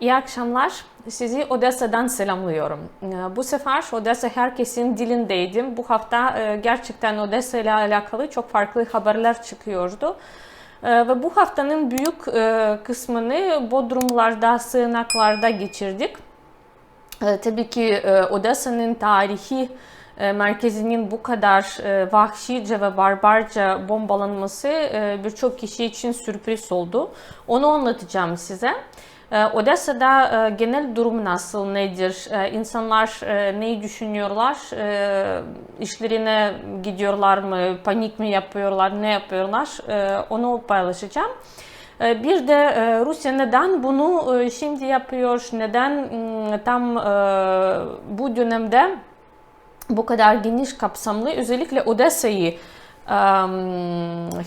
İyi akşamlar. Sizi Odessa'dan selamlıyorum. Ee, Bu sefer Odessa herkesin dilindeydim. Bu hafta e, gerçekten Odessa ile alakalı çok farklı haberler çıkıyordu. Ee, Ve bu haftanın büyük e, kısmını Bodrumlarda, sığınaklarda geçirdik. E, tabii ki e, Odessa'nın tarihi merkezinin bu kadar vahşice ve barbarca bombalanması birçok kişi için sürpriz oldu. Onu anlatacağım size. E, Odessa'da e, genel durum nasıl, nedir? E, İnsanlar e, neyi düşünüyorlar? E, işlerine gidiyorlar mı? Panik mi yapıyorlar? Ne yapıyorlar? Onu paylaşacağım. Bir de e, Rusya neden bunu şimdi yapıyor? Neden mm, tam bu dönemde bu kadar geniş kapsamlı özellikle Odessa'yı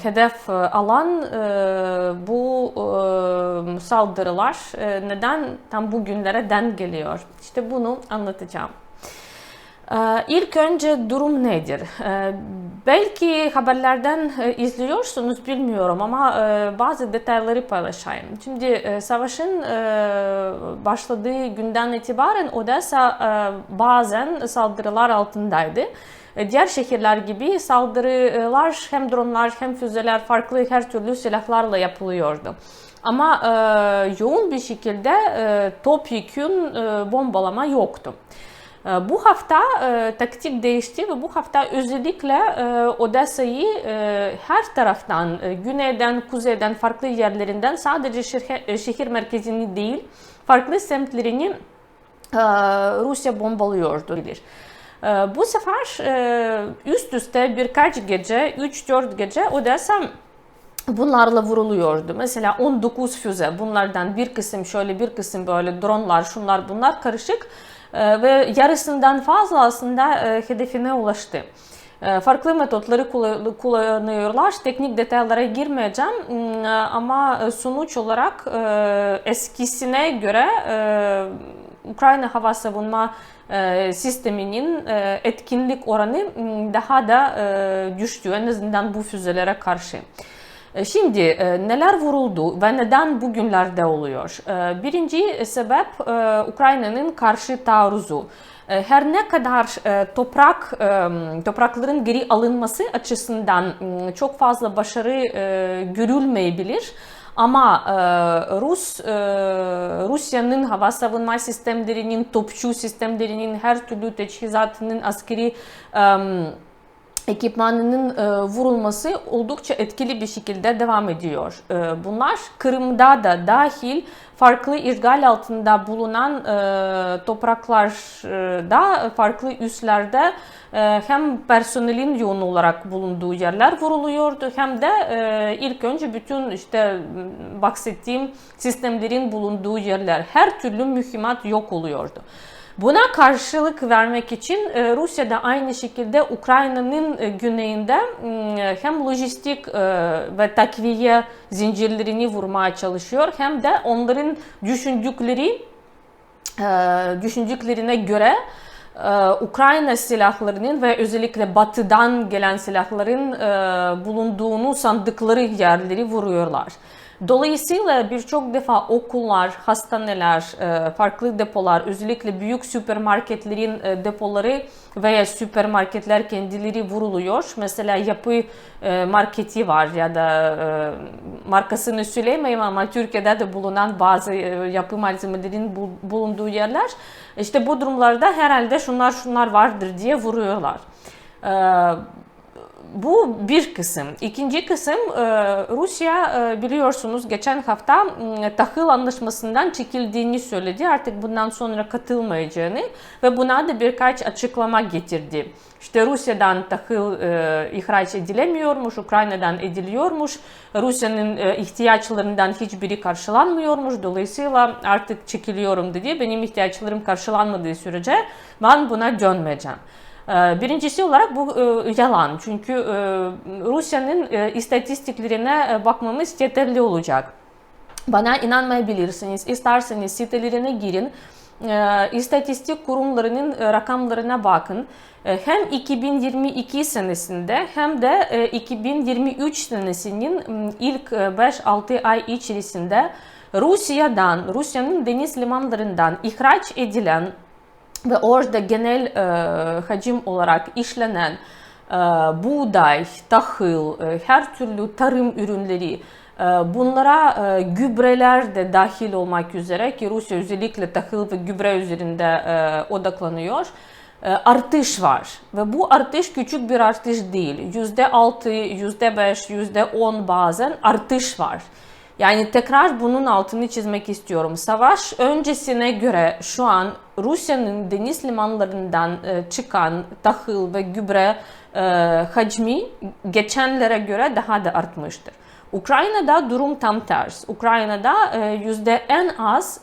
hedef alan bu saldırılar neden tam bugünlere den geliyor? İşte bunu anlatacağım. İlk önce durum nedir? Belki haberlerden e, izliyorsunuz bilmiyorum ama e, bazı detayları paylaşayım. Şimdi e, savaşın başladığı günden itibaren Odessa bazen saldırılar altındaydı. E, Diğer şehirler gibi saldırılar hem dronlar hem füzeler farklı her türlü silahlarla yapılıyordu. Ama e, yoğun bir şekilde e, topyekün e, bombalama yoktu. E, Bu hafta e, taktik değişti ve bu hafta özellikle e, Odessa'yı e, her taraftan, e, güneyden, kuzeyden, farklı yerlerinden sadece şehir, e, şehir merkezini değil, farklı semtlerini e, Rusya bombalıyordu. bilir. E, Bu sefer e, üst üste birkaç gece, 3-4 gece Odessa bunlarla vuruluyordu. Mesela 19 füze bunlardan bir kısım şöyle bir kısım böyle dronlar şunlar bunlar karışık e, ve yarısından fazla aslında e, hedefine ulaştı. Farklı metotları kullan- kullanıyorlar. Teknik detaylara girmeyeceğim Hmm, ama sonuç olarak e, eskisine göre e, Ukrayna hava savunma sisteminin e, etkinlik oranı daha da e, düştü en azından bu füzelere karşı. E, Şimdi e, neler vuruldu ve neden bugünlerde oluyor? E, Birinci sebep e, Ukrayna'nın karşı taarruzu. E, Her ne kadar e, toprak e, toprakların geri alınması açısından çok fazla başarı e, görülmeyebilir. Ama e, Rus e, Rusya'nın hava savunma sistemlerinin, topçu sistemlerinin, her türlü teçhizatının askeri e, ekipmanının e, vurulması oldukça etkili bir şekilde devam ediyor. E, bunlar Kırım'da da dahil farklı işgal altında bulunan e, topraklarda, farklı üslerde e, hem personelin yoğun olarak bulunduğu yerler vuruluyordu hem de e, ilk önce bütün işte bahsettiğim sistemlerin bulunduğu yerler her türlü mühimmat yok oluyordu. Buna karşılık vermek için e, Rusya da aynı şekilde Ukrayna'nın e, güneyinde m, hem lojistik e, ve takviye zincirlerini vurmaya çalışıyor hem de onların düşündükleri e, düşündüklerine göre e, Ukrayna silahlarının ve özellikle batıdan gelen silahların e, bulunduğunu sandıkları yerleri vuruyorlar. Dolayısıyla birçok defa okullar, hastaneler, e, farklı depolar, özellikle büyük süpermarketlerin e, depoları veya süpermarketler kendileri vuruluyor. Mesela yapı e, marketi var ya da markasını söyleyemeyim ama Türkiye'de de bulunan bazı yapı malzemelerin bulunduğu yerler. İşte bu durumlarda herhalde şunlar şunlar vardır diye vuruyorlar. Bu bir kısım. İkinci kısım Rusya biliyorsunuz geçen hafta tahıl anlaşmasından çekildiğini söyledi. Artık bundan sonra katılmayacağını ve buna da birkaç açıklama getirdi. İşte Rusya'dan tahıl ihraç edilemiyormuş, Ukrayna'dan ediliyormuş. Rusya'nın ihtiyaçlarından hiçbiri karşılanmıyormuş. Dolayısıyla artık çekiliyorum dedi. Benim ihtiyaçlarım karşılanmadığı sürece ben buna dönmeyeceğim. Birincisi olarak bu yalan. Çünkü Rusya'nın istatistiklerine bakmamız yeterli olacak. Bana inanmayabilirsiniz. İsterseniz sitelerine girin. İstatistik kurumlarının rakamlarına bakın. Hem 2022 senesinde hem de 2023 senesinin ilk 5-6 ay içerisinde Rusya'dan, Rusya'nın deniz limanlarından ihraç edilen ve orada genel e, hacim olarak işlenen e, buğday, tahıl, e, her türlü tarım ürünleri, e, bunlara e, gübreler de dahil olmak üzere ki Rusya özellikle tahıl ve gübre üzerinde e, odaklanıyor e, artış var ve bu artış küçük bir artış değil. Yüzde altı, yüzde beş, yüzde on bazen artış var. Yani tekrar bunun altını çizmek istiyorum. Savaş öncesine göre şu an Rusya'nın deniz limanlarından e, çıkan tahıl ve gübre e, hacmi geçenlere göre daha da artmıştır. Ukrayna'da durum tam ters. Ukrayna'da e, yüzde en az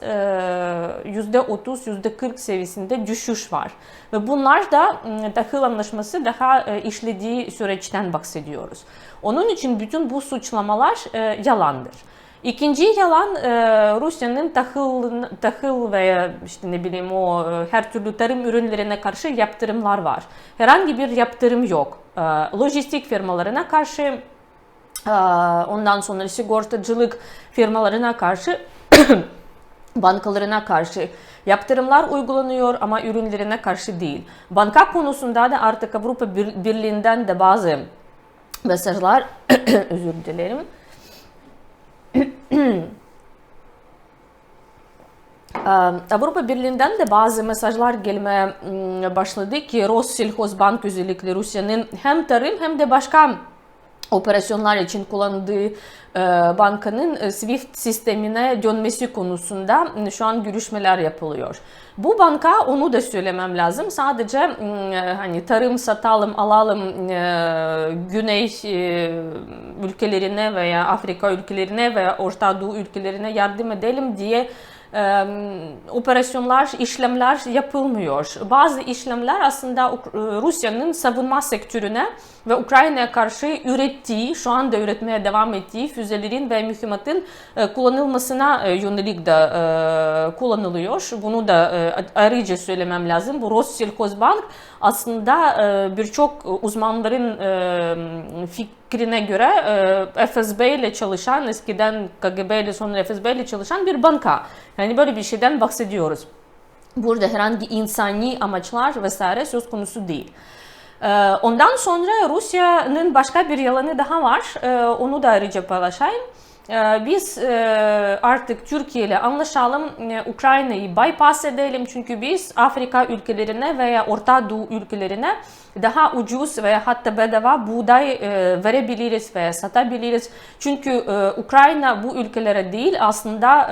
yüzde 30, yüzde 40 seviyesinde düşüş var. Ve bunlar da tahıl anlaşması daha işlediği süreçten bahsediyoruz. Onun için bütün bu suçlamalar yalandır. İkinci yalan Rusya'nın tahıl, tahıl veya işte ne bileyim o her türlü tarım ürünlerine karşı yaptırımlar var. Herhangi bir yaptırım yok. Lojistik firmalarına karşı ondan sonra sigortacılık firmalarına karşı bankalarına karşı yaptırımlar uygulanıyor ama ürünlerine karşı değil. Banka konusunda da artık Avrupa Birliği'nden de bazı mesajlar özür dilerim Avrupa Birliği'nden de bazı mesajlar gelmeye başladı ki Rossельхозbank özellikle Rusya'nın hem tarım hem de başka operasyonlar için kullandığı bankanın SWIFT sistemine dönmesi konusunda şu an görüşmeler yapılıyor. Bu banka onu da söylemem lazım. Sadece hani tarım satalım, alalım Güney ülkelerine veya Afrika ülkelerine veya Orta Doğu ülkelerine yardım edelim diye e, operasyonlar, işlemler yapılmıyor. Bazı işlemler aslında e, Rusya'nın savunma sektörüne ve Ukrayna'ya karşı ürettiği, şu anda üretmeye devam ettiği füzelerin ve mühimmatın e, kullanılmasına e, yönelik de e, kullanılıyor. Bunu da e, ayrıca söylemem lazım. Bu Rosselkhozbank aslında e, birçok uzmanların e, fikri fikrine göre FSB ile çalışan, eskiden KGB ile sonra FSB ile çalışan bir banka. Yani böyle bir şeyden bahsediyoruz. Burada herhangi insani amaçlar vesaire söz konusu değil. Ondan sonra Rusya'nın başka bir yalanı daha var. Onu da ayrıca paylaşayım. Biz artık Türkiye ile anlaşalım, Ukrayna'yı bypass edelim çünkü biz Afrika ülkelerine veya Orta Doğu ülkelerine daha ucuz veya hatta bedava buğday verebiliriz veya satabiliriz. Çünkü Ukrayna bu ülkelere değil aslında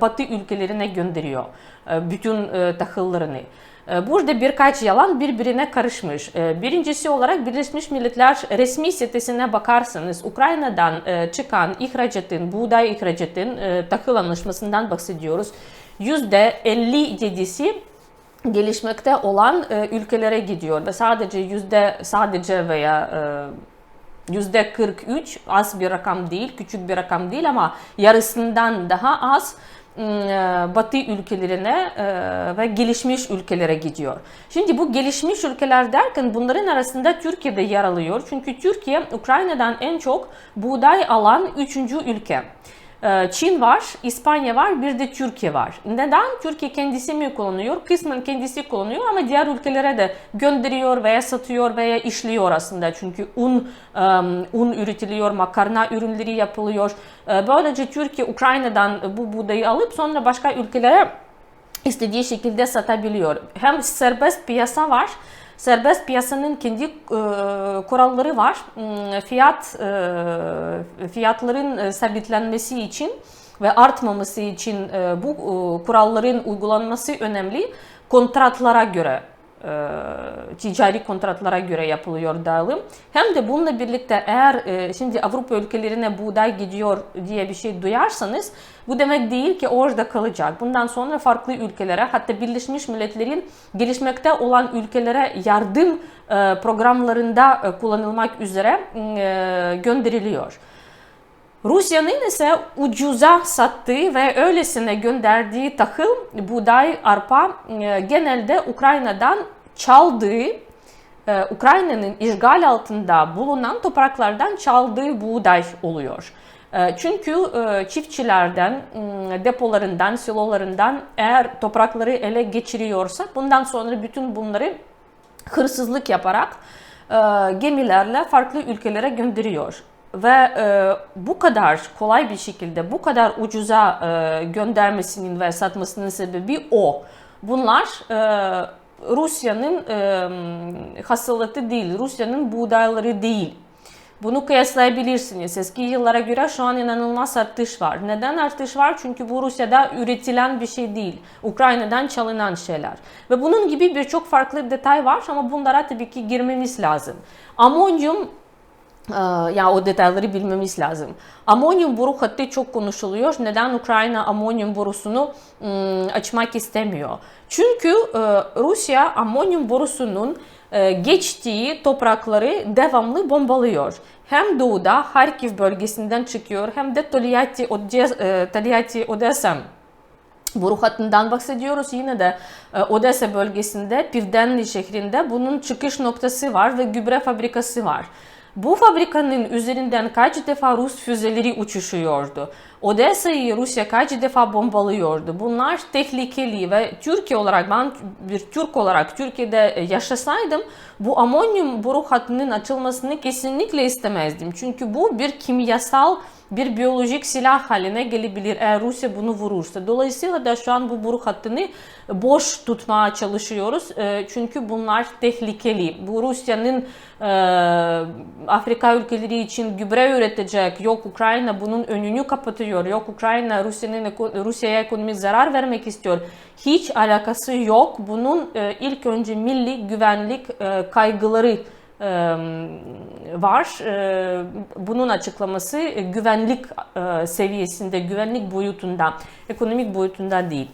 Batı ülkelerine gönderiyor bütün tahıllarını. Burada birkaç yalan birbirine karışmış. Birincisi olarak Birleşmiş Milletler resmi sitesine bakarsanız Ukrayna'dan çıkan ihracatın, buğday ihracatın tahıl anlaşmasından bahsediyoruz. %57'si gelişmekte olan ülkelere gidiyor ve sadece yüzde sadece veya yüzde 43 az bir rakam değil, küçük bir rakam değil ama yarısından daha az Batı ülkelerine ve gelişmiş ülkelere gidiyor. Şimdi bu gelişmiş ülkeler derken bunların arasında Türkiye de yer alıyor. Çünkü Türkiye Ukrayna'dan en çok buğday alan üçüncü ülke. Çin var, İspanya var, bir de Türkiye var. Neden? Türkiye kendisi mi kullanıyor? Kısmen kendisi kullanıyor ama diğer ülkelere de gönderiyor veya satıyor veya işliyor aslında. Çünkü un un üretiliyor, makarna ürünleri yapılıyor. Böylece Türkiye Ukrayna'dan bu buğdayı alıp sonra başka ülkelere istediği şekilde satabiliyor. Hem serbest piyasa var Serbest piyasanın kendi e, kuralları var. Hmm, fiyat e, fiyatların e, sabitlenmesi için ve artmaması için bu kuralların uygulanması önemli. Kontratlara göre ticari kontratlara göre yapılıyor dağılım. Hem de bununla birlikte eğer e, şimdi Avrupa ülkelerine buğday gidiyor diye bir şey duyarsanız bu demek değil ki orada kalacak. Bundan sonra farklı ülkelere hatta Birleşmiş Milletler'in gelişmekte olan ülkelere yardım e, programlarında kullanılmak üzere gönderiliyor. Rusya'nın ise ucuza sattığı ve öylesine gönderdiği tahıl, buğday, arpa genelde Ukrayna'dan çaldığı, e, Ukrayna'nın işgal altında bulunan topraklardan çaldığı buğday oluyor. E, Çünkü e, çiftçilerden, m, depolarından, silolarından eğer toprakları ele geçiriyorsa bundan sonra bütün bunları hırsızlık yaparak e, gemilerle farklı ülkelere gönderiyor. Ve e, bu kadar kolay bir şekilde, bu kadar ucuza e, göndermesinin ve satmasının sebebi o. Bunlar e, Rusya'nın e, hasılatı değil, Rusya'nın buğdayları değil. Bunu kıyaslayabilirsiniz. Eski yıllara göre şu an inanılmaz artış var. Neden artış var? Çünkü bu Rusya'da üretilen bir şey değil. Ukrayna'dan çalınan şeyler. Ve bunun gibi birçok farklı detay var ama bunlara tabii ki girmemiz lazım. Amonyum ya o detayları bilmemiz lazım. Amonyum boru hattı çok konuşuluyor. Neden Ukrayna amonyum borusunu ım, açmak istemiyor? Çünkü e, Rusya amonyum borusunun e, geçtiği toprakları devamlı bombalıyor. Hem doğuda Harkiv bölgesinden çıkıyor hem de Tolyatti, Odessa, e, Tolyatti, Odessa boru hattından bahsediyoruz. Yine de e, Odessa bölgesinde Pivdenli şehrinde bunun çıkış noktası var ve gübre fabrikası var. Bu fabrikanın üzerinden kaç defa Rus füzeleri uçuşuyordu. Odessa'yı Rusya kaç defa bombalıyordu. Bunlar tehlikeli ve Türkiye olarak ben bir Türk olarak Türkiye'de yaşasaydım bu amonyum boru hattının açılmasını kesinlikle istemezdim. Çünkü bu bir kimyasal bir biyolojik silah haline gelebilir eğer Rusya bunu vurursa. Dolayısıyla da şu an bu boru hattını boş tutmaya çalışıyoruz. E, çünkü bunlar tehlikeli. Bu Rusya'nın e, Afrika ülkeleri için gübre üretecek. Yok Ukrayna bunun önünü kapatıyor. Yok Ukrayna Rusya'nın Rusya'ya ekonomik zarar vermek istiyor. Hiç alakası yok. Bunun e, ilk önce milli güvenlik kaygıları var. Bunun açıklaması güvenlik seviyesinde, güvenlik boyutunda, ekonomik boyutunda değil.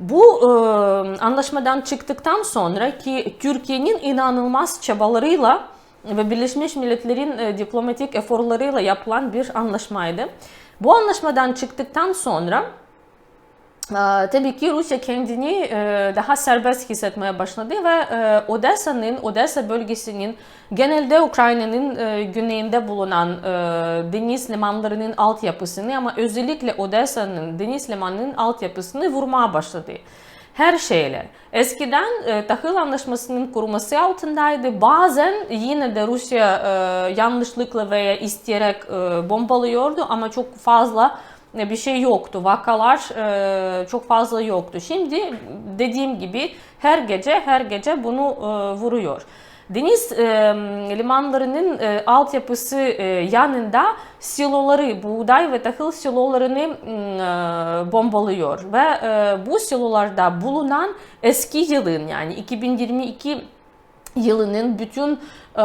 Bu anlaşmadan çıktıktan sonra ki Türkiye'nin inanılmaz çabalarıyla ve Birleşmiş Milletler'in diplomatik eforlarıyla yapılan bir anlaşmaydı. Bu anlaşmadan çıktıktan sonra Tabii ki Rusya kendini daha serbest hissetmeye başladı ve Odessa'nın, Odessa bölgesinin genelde Ukrayna'nın güneyinde bulunan deniz limanlarının altyapısını ama özellikle Odessa'nın deniz limanının altyapısını vurmaya başladı. Her şeyle. Eskiden e, tahıl anlaşmasının kurulması altındaydı. Bazen yine de Rusya e, yanlışlıkla veya isteyerek e, bombalıyordu ama çok fazla bir şey yoktu. Vakalar e, çok fazla yoktu. Şimdi dediğim gibi her gece her gece bunu e, vuruyor. Deniz e, limanlarının e, altyapısı yanında siloları, buğday ve tahıl silolarını bombalıyor. Ve bu silolarda bulunan eski yılın yani 2022 yılının bütün e,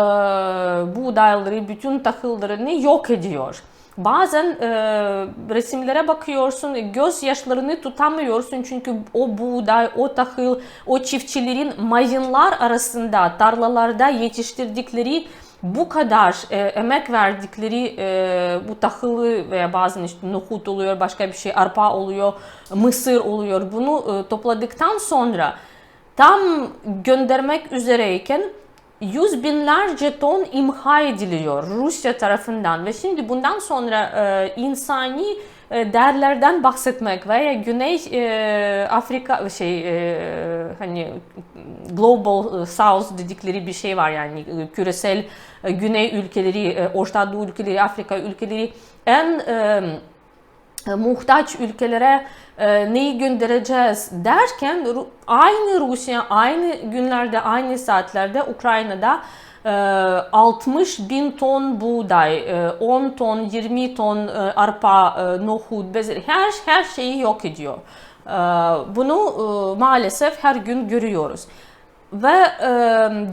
buğdayları, bütün tahıllarını yok ediyor. Bazen e, resimlere bakıyorsun, göz yaşlarını tutamıyorsun çünkü o buğday, o tahıl, o çiftçilerin mayınlar arasında tarlalarda yetiştirdikleri bu kadar e, emek verdikleri e, bu tahılı veya bazen işte nohut oluyor, başka bir şey arpa oluyor, mısır oluyor. Bunu e, topladıktan sonra tam göndermek üzereyken yüz binlerce ton imha ediliyor Rusya tarafından ve şimdi bundan sonra e, insani e, değerlerden bahsetmek veya Güney e, Afrika şey e, hani Global South dedikleri bir şey var yani e, küresel e, Güney ülkeleri, e, Orta Doğu ülkeleri, Afrika ülkeleri en e, e, muhtaç ülkelere e, neyi göndereceğiz derken aynı Rusya aynı günlerde aynı saatlerde Ukrayna'da 60 e, bin ton buğday, 10 ton, 20 ton arpa, nohut, bezir, her her şeyi yok ediyor. Bunu maalesef her gün görüyoruz. Ve e,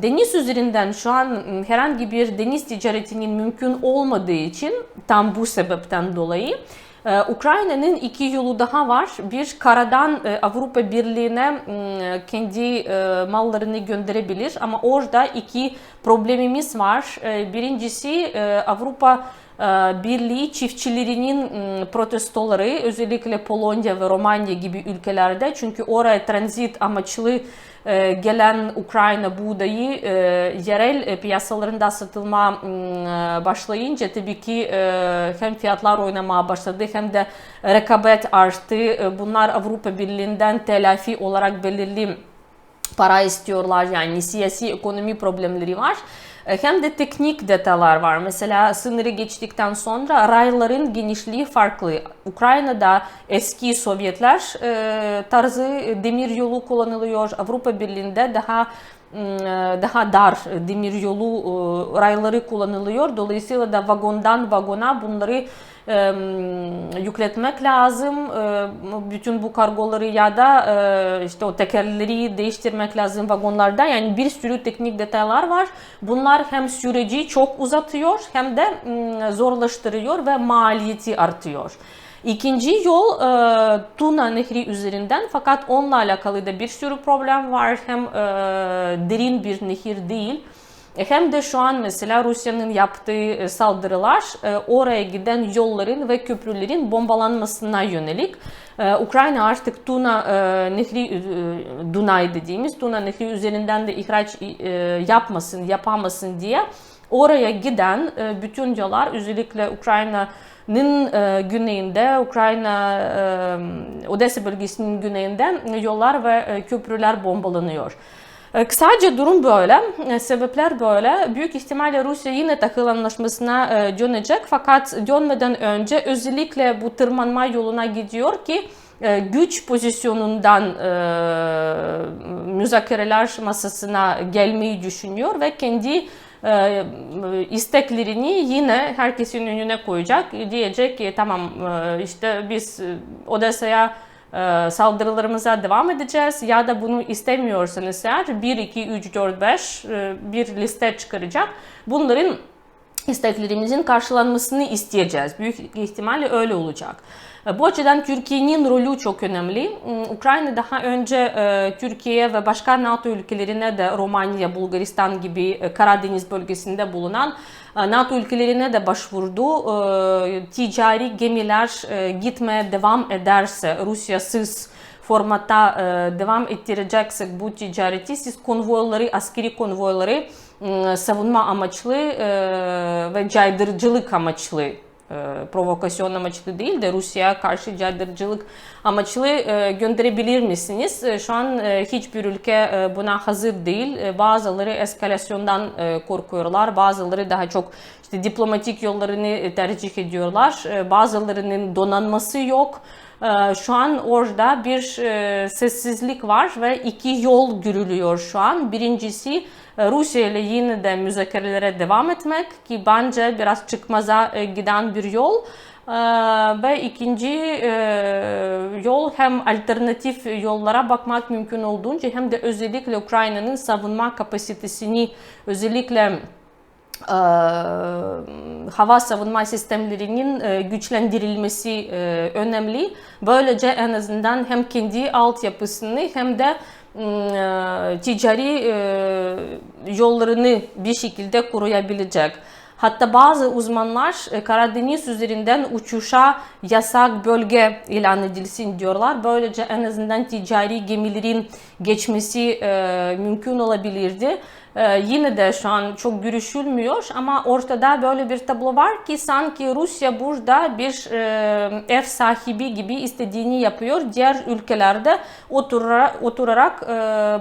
deniz üzerinden şu an herhangi bir deniz ticaretinin mümkün olmadığı için tam bu sebepten dolayı Ukrayna'nın iki yolu daha var. Bir karadan e, Avrupa Birliği'ne kendi e, mallarını gönderebilir ama orada iki problemimiz var. Ee, birincisi e, Avrupa e, Birliği çiftçilerinin protestoları özellikle Polonya ve Romanya gibi ülkelerde çünkü oraya transit amaçlı e, gelen Ukrayna buğdayı e, yerel e, piyasalarında satılma m, e, başlayınca tabii ki hem fiyatlar oynamaya başladı hem de rekabet arttı. Bunlar Avrupa Birliği'nden telafi olarak belirli para istiyorlar yani siyasi ekonomi problemleri var. E, Hem de teknik detaylar var. Mesela sınırı geçtikten sonra rayların genişliği farklı. Ukrayna'da eski Sovyetler e, tarzı demir yolu kullanılıyor. Avrupa Birliği'nde daha e, daha dar demir yolu e, rayları kullanılıyor. Dolayısıyla da vagondan vagona bunları e, yükletmek lazım. E, bütün bu kargoları ya da e, işte o tekerleri değiştirmek lazım vagonlarda. Yani bir sürü teknik detaylar var. Bunlar hem süreci çok uzatıyor hem de m, zorlaştırıyor ve maliyeti artıyor. İkinci yol e, Tuna Nehri üzerinden fakat onunla alakalı da bir sürü problem var. Hem e, derin bir nehir değil e, hem de şu an mesela Rusya'nın yaptığı e, saldırılar e, oraya giden yolların ve köprülerin bombalanmasına yönelik. E, Ukrayna artık Tuna e, Nehri, e, Dunay dediğimiz Tuna Nehri üzerinden de ihraç e, yapmasın, yapamasın diye oraya giden e, bütün yollar özellikle Ukrayna'nın e, güneyinde, Ukrayna e, Odessa bölgesinin güneyinde yollar ve e, köprüler bombalanıyor. E, Kısaca durum böyle, e, sebepler böyle. Büyük ihtimalle Rusya yine tahıl anlaşmasına e, dönecek fakat dönmeden önce özellikle bu tırmanma yoluna gidiyor ki e, güç pozisyonundan e, müzakereler masasına gelmeyi düşünüyor ve kendi e, isteklerini yine herkesin önüne koyacak. Diyecek ki tamam e, işte biz Odessa'ya saldırılarımıza devam edeceğiz ya da bunu istemiyorsanız eğer 1, 2, 3, 4, 5 e, bir liste çıkaracak. Bunların isteklerimizin karşılanmasını isteyeceğiz. Büyük ihtimalle öyle olacak. E, Bu açıdan Türkiye'nin rolü çok önemli. Hmm, Ukrayna daha önce e, Türkiye ve başka NATO ülkelerine de Romanya, Bulgaristan gibi e, Karadeniz bölgesinde bulunan NATO ülkelerine de başvurdu. E, Ticari gemiler e, gitmeye devam ederse Rusyasız formatta e, devam ettireceksek bu ticareti siz konvoyları, askeri konvoyları m, savunma amaçlı e, ve caydırıcılık amaçlı provokasyon amaçlı değil de Rusya'ya karşı caydırıcılık amaçlı gönderebilir misiniz? Şu an hiçbir ülke buna hazır değil. Bazıları eskalasyondan korkuyorlar, bazıları daha çok işte diplomatik yollarını tercih ediyorlar, bazılarının donanması yok. Ee, Şu an orada bir e, sessizlik var ve iki yol görülüyor şu an. Birincisi e, Rusya ile yine de müzakerelere devam etmek ki bence biraz çıkmaza e, giden bir yol. Ee, Ve ikinci yol hem alternatif yollara bakmak mümkün olduğunca hem de özellikle Ukrayna'nın savunma kapasitesini özellikle e, hava savunma sistemlerinin e, güçlendirilmesi e, önemli. Böylece en azından hem kendi altyapısını hem de m, e, ticari e, yollarını bir şekilde koruyabilecek. Hatta bazı uzmanlar e, Karadeniz üzerinden uçuşa yasak bölge ilan edilsin diyorlar. Böylece en azından ticari gemilerin geçmesi e, mümkün olabilirdi. E, yine de şu an çok görüşülmüyor ama ortada böyle bir tablo var ki sanki Rusya burada bir e, ev sahibi gibi istediğini yapıyor. Diğer ülkelerde oturarak, oturarak e,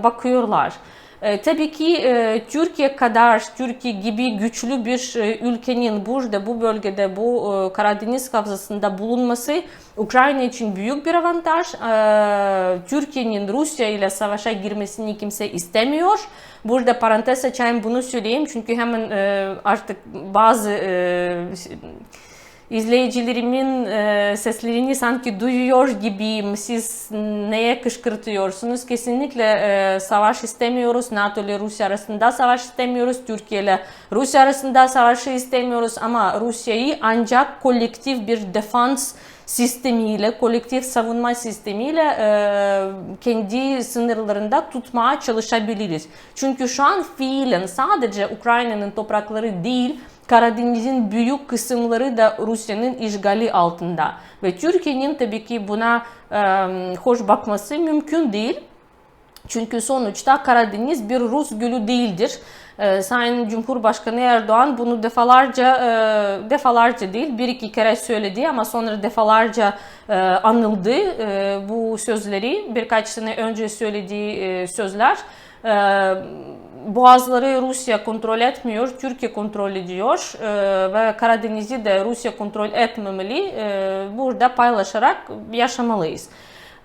bakıyorlar. E, tabii ki e, Türkiye kadar, Türkiye gibi güçlü bir e, ülkenin burada, bu bölgede, bu e, Karadeniz Havzası'nda bulunması Ukrayna için büyük bir avantaj. E, Türkiye'nin Rusya ile savaşa girmesini kimse istemiyor. Burada parantez açayım bunu söyleyeyim çünkü hemen e, artık bazı izleyicilerimin e, seslerini sanki duyuyor gibiyim. Siz neye kışkırtıyorsunuz? Kesinlikle e, savaş istemiyoruz. NATO ile Rusya arasında savaş istemiyoruz. Türkiye ile Rusya arasında savaşı istemiyoruz. Ama Rusya'yı ancak kolektif bir defans sistemiyle, kolektif savunma sistemiyle e, kendi sınırlarında tutmaya çalışabiliriz. Çünkü şu an fiilen sadece Ukrayna'nın toprakları değil, Karadeniz'in büyük kısımları da Rusya'nın işgali altında. Ve Türkiye'nin tabii ki buna e, hoş bakması mümkün değil. Çünkü sonuçta Karadeniz bir Rus gölü değildir. Ee, Sayın Cumhurbaşkanı Erdoğan bunu defalarca e, defalarca değil bir iki kere söyledi ama sonra defalarca e, anıldı e, bu sözleri birkaç sene önce söylediği e, sözler. Boğazları Rusya kontrol etmiyor, Türkiye kontrol ediyor e, ve Karadeniz'i de Rusya kontrol etmemeli. E, burada paylaşarak yaşamalıyız.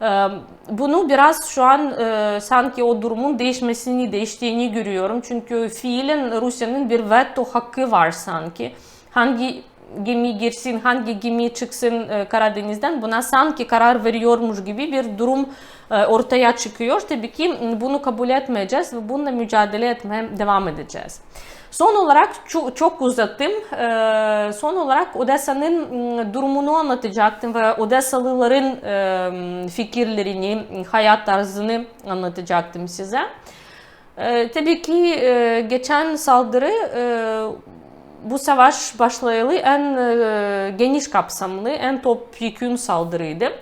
Ee, Bunu biraz şu an e, sanki o durumun değişmesini, değiştiğini görüyorum. Çünkü fiilen Rusya'nın bir veto hakkı var sanki. Hangi gemi girsin, hangi gemi çıksın e, Karadeniz'den buna sanki karar veriyormuş gibi bir durum e, ortaya çıkıyor. Tabii ki bunu kabul etmeyeceğiz ve bununla mücadele etmeye devam edeceğiz. Son olarak çok, çok uzattım. Ee, son olarak Odessa'nın durumunu anlatacaktım ve Odessalıların e, fikirlerini, hayat tarzını anlatacaktım size. Tabii ki e, geçen saldırı e, bu savaş başlayalı en e, geniş kapsamlı, en topyekun saldırıydı.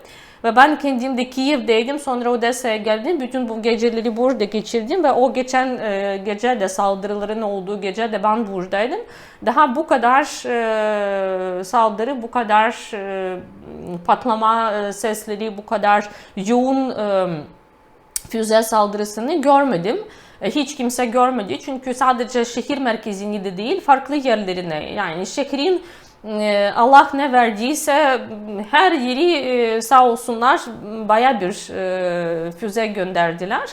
Ve ben kendim de Kiev'deydim. Sonra Odessa'ya geldim. Bütün bu geceleri burada geçirdim ve o geçen e, gece de saldırıların olduğu gece de ben buradaydım. Daha bu kadar e, saldırı, bu kadar e, patlama sesleri, bu kadar yoğun füze saldırısını görmedim hiç kimse görmedi. Çünkü sadece şehir merkezini de değil farklı yerlerine yani şehrin ee, Allah ne verdiyse her yeri e, sağ olsunlar baya bir e, füze gönderdiler.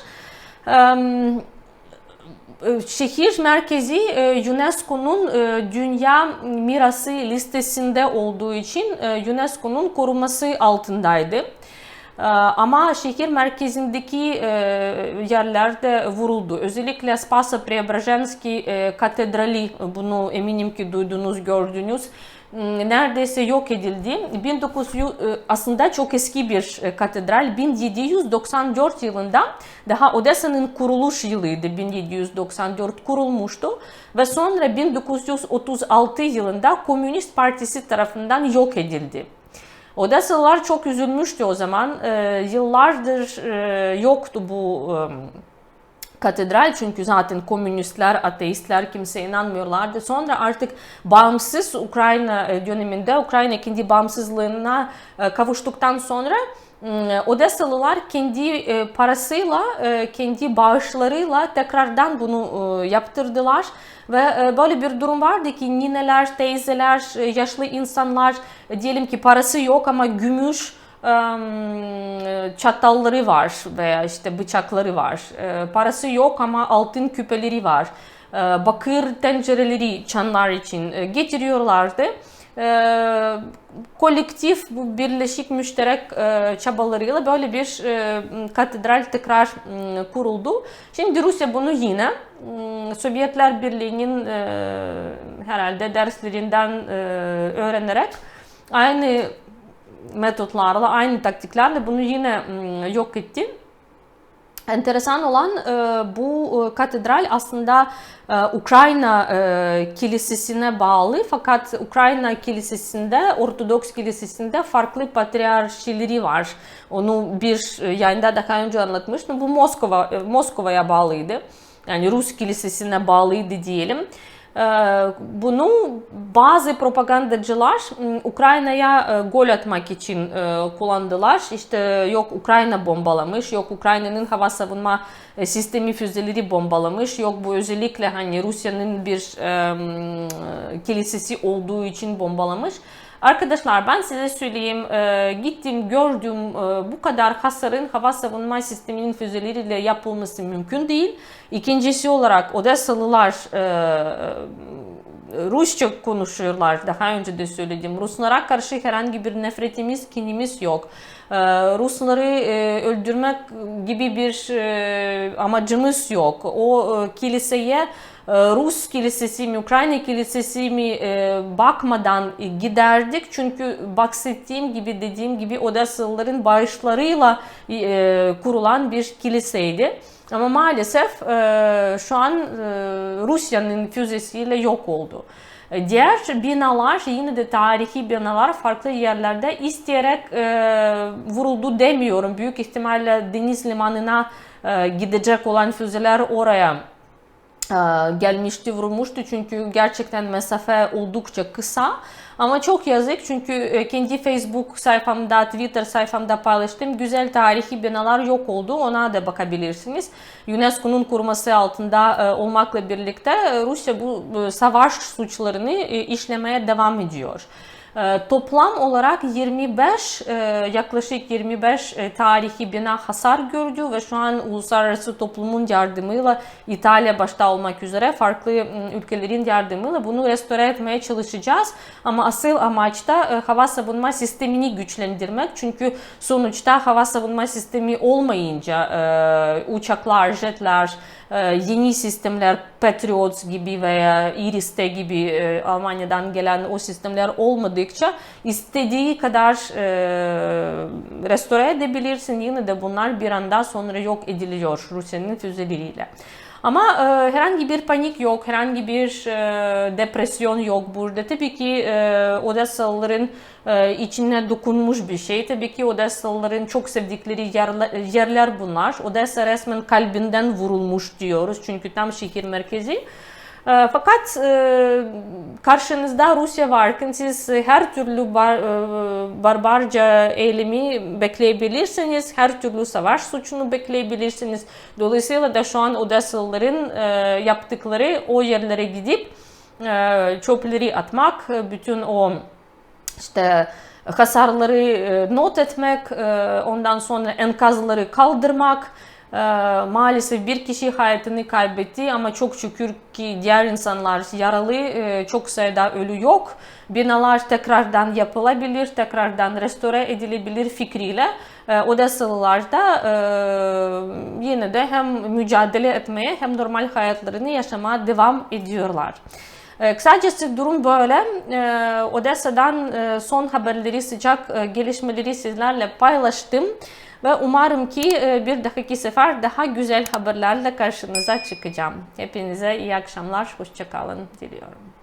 Şehir merkezi e, UNESCO'nun dünya mirası listesinde olduğu için UNESCO'nun koruması altındaydı. Ama şehir merkezindeki yerlerde vuruldu. Özellikle Spasa Preobrazhenski Katedrali, bunu eminim ki duydunuz, gördünüz neredeyse yok edildi. 1900 aslında çok eski bir katedral. 1794 yılında daha Odessa'nın kuruluş yılıydı. 1794 kurulmuştu ve sonra 1936 yılında Komünist Partisi tarafından yok edildi. Odessalılar çok üzülmüştü o zaman. Yıllardır yoktu bu katedral çünkü zaten komünistler, ateistler kimse inanmıyorlardı. Sonra artık bağımsız Ukrayna e, döneminde Ukrayna kendi bağımsızlığına e, kavuştuktan sonra Odessalılar kendi e, parasıyla, kendi bağışlarıyla tekrardan bunu yaptırdılar. Ve böyle bir durum vardı ki nineler, teyzeler, yaşlı insanlar diyelim ki parası yok ama gümüş, çatalları var veya işte bıçakları var. Parası yok ama altın küpeleri var. Bakır tencereleri çanlar için getiriyorlardı. Kolektif bu birleşik müşterek çabalarıyla böyle bir katedral tekrar kuruldu. Şimdi Rusya bunu yine Sovyetler Birliği'nin herhalde derslerinden öğrenerek aynı metotlarla, aynı taktiklerle bunu yine yok etti. Enteresan olan bu katedral aslında Ukrayna kilisesine bağlı fakat Ukrayna kilisesinde, Ortodoks kilisesinde farklı patriarşileri var. Onu bir yayında daha önce anlatmıştım. Bu Moskova Moskova'ya bağlıydı. Yani Rus kilisesine bağlıydı diyelim. Bunu bazı propagandacılar Ukrayna'ya gol atmak için kullandılar. İşte yok Ukrayna bombalamış, yok Ukrayna'nın hava savunma sistemi füzeleri bombalamış, yok bu özellikle hani Rusya'nın bir kilisesi olduğu için bombalamış. Arkadaşlar ben size söyleyeyim e, gittim gördüm e, bu kadar hasarın hava savunma sisteminin füzeleriyle yapılması mümkün değil. İkincisi olarak Odessalılar e, Rusça konuşuyorlar. Daha önce de söyledim. Ruslara karşı herhangi bir nefretimiz, kinimiz yok. Rusları öldürmek gibi bir amacımız yok. O kiliseye ee, Rus kilisesi mi, Ukrayna kilisesi mi e, bakmadan giderdik. Çünkü bahsettiğim gibi dediğim gibi Odessalıların bağışlarıyla e, kurulan bir kiliseydi. Ama maalesef e, şu an Rusya'nın füzesiyle yok oldu. E, Diğer binalar yine de tarihi binalar farklı yerlerde isteyerek e, vuruldu demiyorum. Büyük ihtimalle deniz limanına e, gidecek olan füzeler oraya e, gelmişti, vurulmuştu çünkü gerçekten mesafe oldukça kısa. Ama çok yazık çünkü e, kendi Facebook sayfamda, Twitter sayfamda paylaştığım güzel tarihi binalar yok oldu. Ona da bakabilirsiniz. UNESCO'nun koruması altında e, olmakla birlikte e, Rusya bu savaş suçlarını işlemeye devam ediyor. E, Toplam olarak 25 e, yaklaşık 25 e, tarihi bina hasar gördü ve şu an uluslararası toplumun yardımıyla İtalya başta olmak üzere farklı ülkelerin yardımıyla bunu restore etmeye çalışacağız. Ama asıl amaç da e, hava savunma sistemini güçlendirmek. Çünkü sonuçta hava savunma sistemi olmayınca uçaklar, jetler, yeni sistemler Patriot gibi veya Iris-T gibi e, Almanya'dan gelen o sistemler olmadıkça istediği kadar e, restore edebilirsin. Yine de bunlar bir anda sonra yok ediliyor Rusya'nın füzeleriyle. Ama e, herhangi bir panik yok, herhangi bir e, depresyon yok burada. Tabii ki e, Odessalıların e, içine dokunmuş bir şey. Tabii ki Odessalıların çok sevdikleri yerler, yerler bunlar. Odessa resmen kalbinden vurulmuş diyoruz çünkü tam şehir merkezi. E, Fakat e, karşınızda Rusya varken siz her türlü bar, e, barbarca eylemi bekleyebilirsiniz. Her türlü savaş suçunu bekleyebilirsiniz. Dolayısıyla da şu an Odessalıların e, yaptıkları o yerlere gidip e, çöpleri atmak, bütün o işte hasarları e, not etmek, e, ondan sonra enkazları kaldırmak. E, Maalesef bir kişi hayatını kaybetti ama çok şükür ki diğer insanlar yaralı, e, çok sayıda ölü yok. Binalar tekrardan yapılabilir, tekrardan restore edilebilir fikriyle e, Odessalılar da e, yine de hem mücadele etmeye hem normal hayatlarını yaşamaya devam ediyorlar. Kısacası durum böyle. Odessa'dan son haberleri, sıcak gelişmeleri sizlerle paylaştım. Ve umarım ki e, bir dahaki sefer daha güzel haberlerle karşınıza çıkacağım. Hepinize iyi akşamlar, hoşçakalın diliyorum.